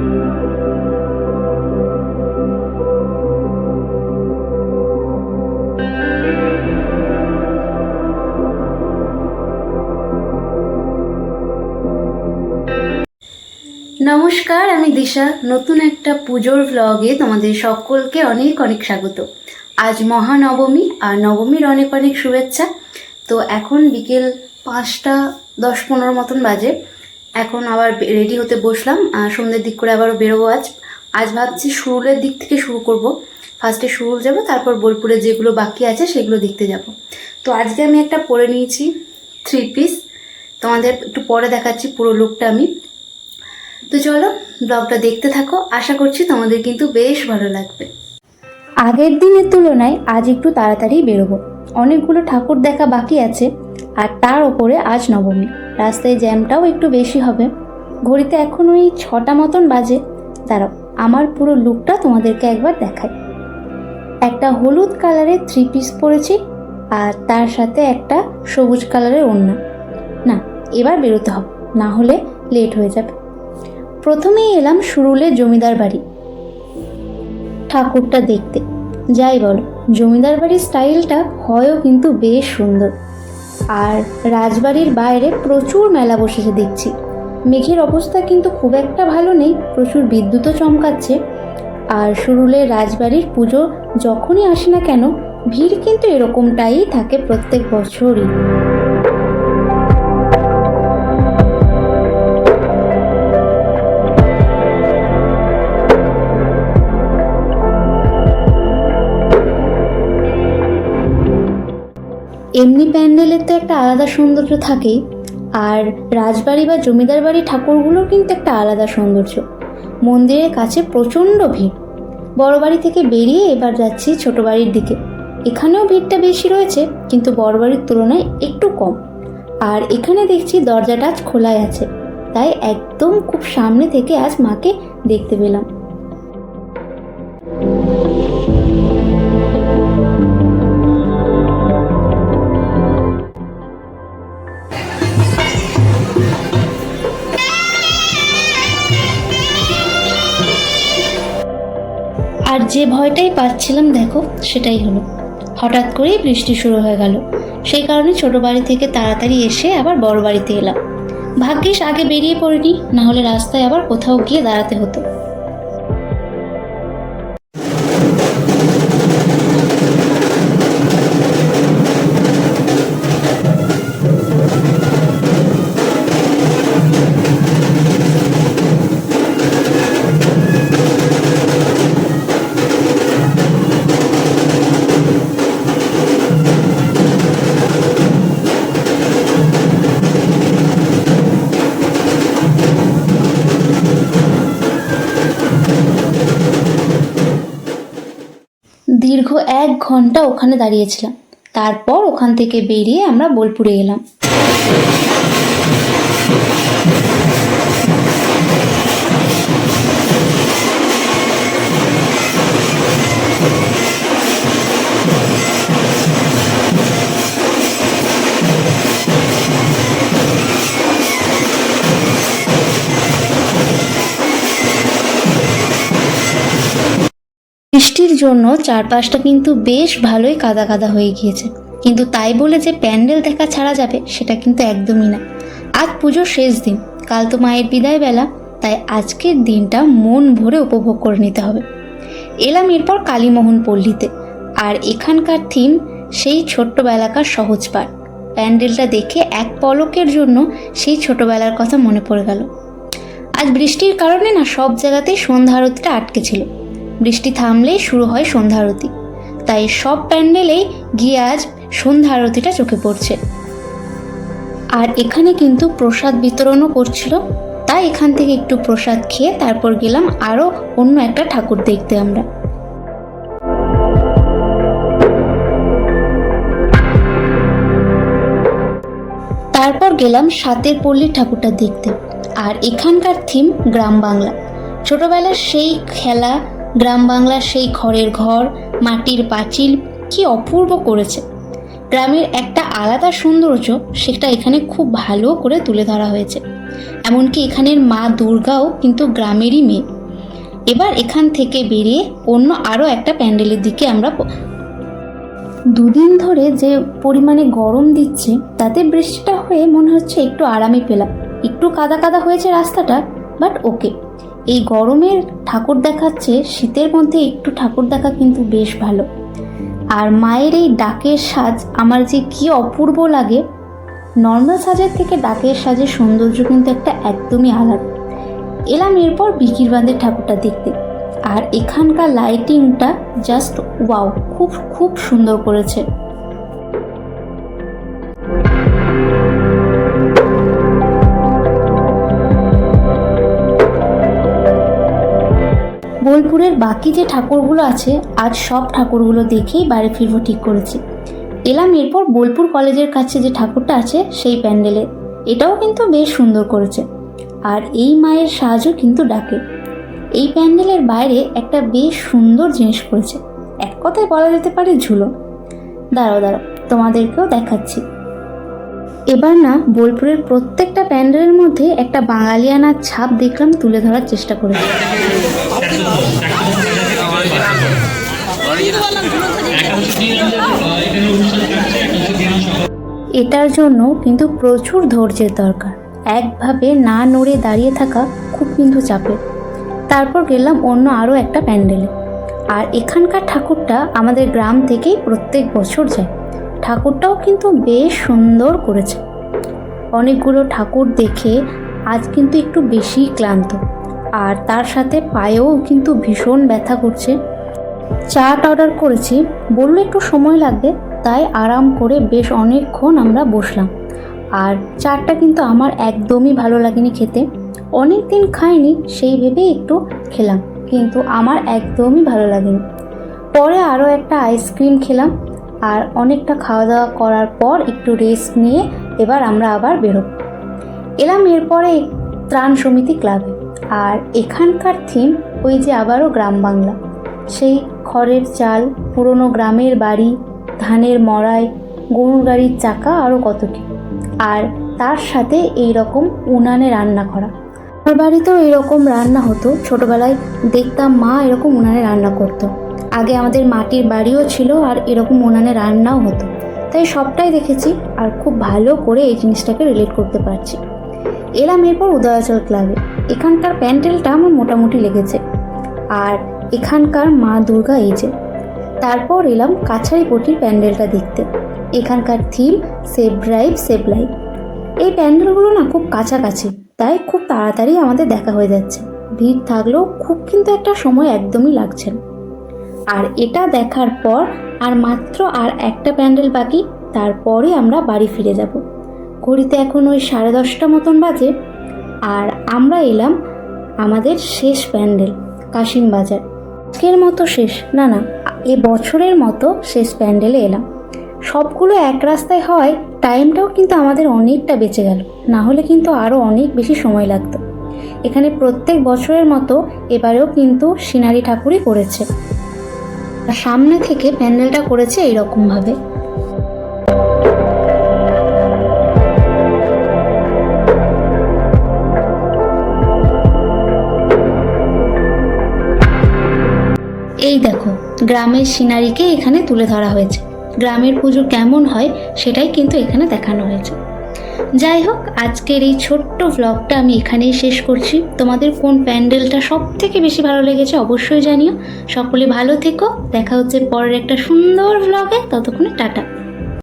নমস্কার, আমি দিশা। নতুন একটা পুজোর ব্লগে তোমাদের সকলকে অনেক অনেক স্বাগত। আজ মহানবমী, আর নবমীর অনেক অনেক শুভেচ্ছা। তো এখন বিকেল পাঁচটা দশ পনেরো মতন বাজে। এখন আবার রেডি হতে বসলাম সন্ধ্যের দিক করে আবারও বেরোবো আজ। আজ ভাবছি সুরুলের দিক থেকে শুরু করব। ফার্স্টে সুরুল যাব, তারপর বোলপুরে যেগুলো বাকি আছে সেগুলো দেখতে যাব। তো আজকে আমি একটা পরে নিয়েছি থ্রি পিস তোমাদের একটু পরে দেখাচ্ছি পুরো লুকটা আমি। তো চলো ব্লগটা দেখতে থাকো। আশা করছি তোমাদের কিন্তু বেশ ভালো লাগবে। আগের দিনের তুলনায় আজ একটু তাড়াতাড়ি বেরোবো। অনেকগুলো ঠাকুর দেখা বাকি আছে, আর তার ওপরে আজ নবমী। রাস্তায় জ্যামটাও একটু বেশি হবে। ঘড়িতে এখন ওই ছটা মতন বাজে। দাঁড়াও, আমার পুরো লুকটা তোমাদেরকে একবার দেখাই। একটা হলুদ কালারের থ্রি পিস পরেছি, আর তার সাথে একটা সবুজ কালারের ওড়না। না, এবার বেরোতে হবে, না হলে লেট হয়ে যাবে। প্রথমেই এলাম সুরুলের জমিদার বাড়ি। ঠাকুরটা দেখতে। যাই বলো, জমিদার বাড়ির স্টাইলটা হয়ও কিন্তু বেশ সুন্দর। আর রাজবাড়ির বাইরে প্রচুর মেলা বসেছে দেখছি। মেঘের অবস্থা কিন্তু খুব একটা ভালো নেই, প্রচুর বিদ্যুৎও চমকাচ্ছে। আর শুরুলে রাজবাড়ির পুজো যখনই আসে না কেন, ভিড় কিন্তু এরকমটাই থাকে প্রত্যেক বছরই। এমনি প্যান্ডেলের তো একটা আলাদা সৌন্দর্য থাকেই। আর রাজবাড়ি বা জমিদার বাড়ি ঠাকুরগুলোর কিন্তু একটা আলাদা সৌন্দর্য। মন্দিরের কাছে প্রচণ্ড ভিড়। বড় বাড়ি থেকে বেরিয়ে এবার যাচ্ছি ছোট বাড়ির দিকে। এখানেও ভিড়টা বেশি রয়েছে, কিন্তু বড় বাড়ির তুলনায় একটু কম। আর এখানে দেখছি দরজাটা আজ খোলাই আছে। তাই একদম খুব সামনে থেকে আজ মাকে দেখতে পেলাম। আর যে ভয়টাই পাচ্ছিলাম, দেখো, সেটাই হলো। হঠাৎ করেই বৃষ্টি শুরু হয়ে গেল। সেই কারণে ছোট বাড়ি থেকে তাড়াতাড়ি এসে আবার বড় বাড়িতে এলাম। ভাগ্যিস আগে বেরিয়ে পড়িনি, না হলে রাস্তায় আবার কোথাও গিয়ে দাঁড়াতে হতো। এক ঘণ্টা ওখানে দাঁড়িয়েছিলাম। তারপর ওখান থেকে বেরিয়ে আমরা বোলপুরে এলাম। জন্য চারপাশটা কিন্তু বেশ ভালোই কাদা কাদা হয়ে গিয়েছে। কিন্তু তাই বলে যে প্যান্ডেল দেখা ছাড়া যাবে, সেটা কিন্তু একদমই না। আজ পুজোর শেষ দিন, কাল তো মায়ের বিদায় বেলা তাই আজকের দিনটা মন ভরে উপভোগ করে নিতে হবে। এলাম এরপর কালীমোহন পল্লীতে, আর এখানকার থিম সেই ছোট্টবেলাকার সহজ পাঠ। প্যান্ডেলটা দেখে এক পলকের জন্য সেই ছোটবেলার কথা মনে পড়ে গেল। আজ বৃষ্টির কারণে না সব জায়গাতেই সন্ধ্যা আরতিটা আটকে ছিল। বৃষ্টি থামলেই শুরু হয় সন্ধ্যা আরতি তাই সব প্যান্ডেলেই গিয়ে আজ সন্ধ্যা আরতিটা চোখে পড়ছে। আর এখানে কিন্তু প্রসাদ বিতরণও করছিল। তাই এখান থেকে একটু প্রসাদ খেয়ে তারপর গেলাম আরও অন্য একটা ঠাকুর দেখতে আমরা। তারপর গেলাম সাতের পল্লীর ঠাকুরটা দেখতে। আর এখানকার থিম গ্রাম বাংলা। ছোটবেলার সেই খেলা গ্রাম বাংলার সেই খড়ের ঘর, মাটির পাঁচিল কি অপূর্ব করেছে। গ্রামের একটা আলাদা সৌন্দর্য সেটা এখানে খুব ভালো করে তুলে ধরা হয়েছে। এমনকি এখানের মা দুর্গাও কিন্তু গ্রামেরই মেয়ে। এবার এখান থেকে বেরিয়ে অন্য আরও একটা প্যান্ডেলের দিকে আমরা দুদিন ধরে যে পরিমাণে গরম দিচ্ছে, তাতে বৃষ্টিটা হয়ে মনে হচ্ছে একটু আরামে পেলাম। একটু কাদা কাদা হয়েছে রাস্তাটা বাট ওকে এই গরমের ঠাকুর দেখাচ্ছে, শীতের মধ্যে একটু ঠাকুর দেখা কিন্তু বেশ ভালো। আর মায়ের এই ডাকের সাজ আমার যে কি অপূর্ব লাগে নর্মাল সাজের থেকে ডাকের সাজের সৌন্দর্য কিন্তু একটা একদমই আলাদা। এলাম এরপর বিকির বাঁধের ঠাকুরটা দেখতে। আর এখানকার লাইটিংটা জাস্ট ওয়াও খুব খুব সুন্দর করেছে। বোলপুরের বাকি যে ঠাকুরগুলো আছে, আজ সব ঠাকুরগুলো দেখেই বাড়ি ফিরবো ঠিক করেছি। এলাম এরপর বোলপুর কলেজের কাছে যে ঠাকুরটা আছে, সেই প্যান্ডেলে। এটাও কিন্তু বেশ সুন্দর করেছে। আর এই মায়ের সাহায্য কিন্তু ডাকে। এই প্যান্ডেলের বাইরে একটা বেশ সুন্দর জিনিস করেছে। এক কথায় বলা যেতে পারে ঝুলো। দাঁড়াও দাঁড়াও, তোমাদেরকেও দেখাচ্ছি। এবার না, বোলপুরের প্রত্যেকটা প্যান্ডেলের মধ্যে একটা বাঙালিয়ানার ছাপ দেখলাম তুলে ধরার চেষ্টা করেছি। এটার জন্য কিন্তু প্রচুর ধৈর্যের দরকার। একভাবে না নড়ে দাঁড়িয়ে থাকা খুব কিন্তু চাপের। তারপর গেলাম অন্য আরও একটা প্যান্ডেলে। আর এখানকার ঠাকুরটা আমাদের গ্রাম থেকেই প্রত্যেক বছর যায়। ঠাকুরটাও কিন্তু বেশ সুন্দর করেছে। অনেকগুলো ঠাকুর দেখে আজ কিন্তু একটু বেশি ক্লান্ত। আর তার সাথে পায়েও কিন্তু ভীষণ ব্যথা করছে। চাট অর্ডার করেছি, বলল একটু সময় লাগবে, তাই আরাম করে বেশ অনেকক্ষণ আমরা বসলাম। আর চাটটা কিন্তু আমার একদমই ভালো লাগেনি খেতে। অনেক দিন খাইনি, সেই ভেবেই একটু খেলাম, কিন্তু আমার একদমই ভালো লাগেনি। পরে আরও একটা আইসক্রিম খেলাম, আর অনেকটা খাওয়া দাওয়া করার পর একটু রেস্ট নিয়ে এবার আমরা আবার বেরোব। এলাম এরপরে ত্রাণ সমিতি ক্লাবে, আর এখানকার থিম ওই যে আবারও গ্রাম বাংলা, সেই খড়ের চাল, পুরনো গ্রামের বাড়ি, ধানের মড়াই, গরুর গাড়ির চাকা আরও কত কি। আর তার সাথে এই রকম উনানে রান্না করা। আমার বাড়িতেও এরকম রান্না হতো। ছোটবেলায় দেখতাম মা এরকম উনানে রান্না করতো। আগে আমাদের মাটির বাড়িও ছিল আর এরকম উনানে রান্নাও হতো। তাই সবটাই দেখেছি আর খুব ভালো করে এই জিনিসটাকে রিলেট করতে পারছি। এলাম এরপর উদয়াচল ক্লাবে এখানকার প্যান্ডেলটা আমার মোটামুটি লেগেছে। আর এখানকার মা দুর্গা এই যে। তারপর এলাম কাছারিপটির প্যান্ডেলটা দেখতে। এখানকার theme save drive save life এই প্যান্ডেলগুলো না খুব কাছাকাছি, তাই খুব তাড়াতাড়ি আমাদের দেখা হয়ে যাচ্ছে। ভিড় থাকলেও খুব কিন্তু একটা সময় একদমই লাগছে না। আর এটা দেখার পর আর মাত্র আর একটা প্যান্ডেল বাকি, তারপরে আমরা বাড়ি ফিরে যাব। ঘড়িতে এখন ওই সাড়ে দশটা মতন বাজে। আর আমরা এলাম আমাদের শেষ প্যান্ডেল, কাশিম বাজার। আজকের মতো শেষ। না না, এ বছরের মতো শেষ প্যান্ডেলে এলাম। সবগুলো এক রাস্তায় হয়, টাইমটাও কিন্তু আমাদের অনেকটা বেঁচে গেল। না হলে কিন্তু আরও অনেক বেশি সময় লাগতো। এখানে প্রত্যেক বছরের মতো এবারেও কিন্তু সিনারি ঠাকুরই করেছে। সামনে থেকে প্যান্ডেলটা করেছে এইরকমভাবে। গ্রামের সিনারিকে এখানে তুলে ধরা হয়েছে। গ্রামের পুজো কেমন হয় সেটাই কিন্তু এখানে দেখানো হয়েছে। যাই হোক, আজকের এই ছোট্ট ভ্লগটা আমি এখানেই শেষ করছি। তোমাদের কোন প্যান্ডেলটা সব থেকে বেশি ভালো লেগেছে অবশ্যই জানিও। সকলে ভালো থেকো। দেখা হচ্ছে পরের একটা সুন্দর ভ্লগে ততক্ষণে টাটা।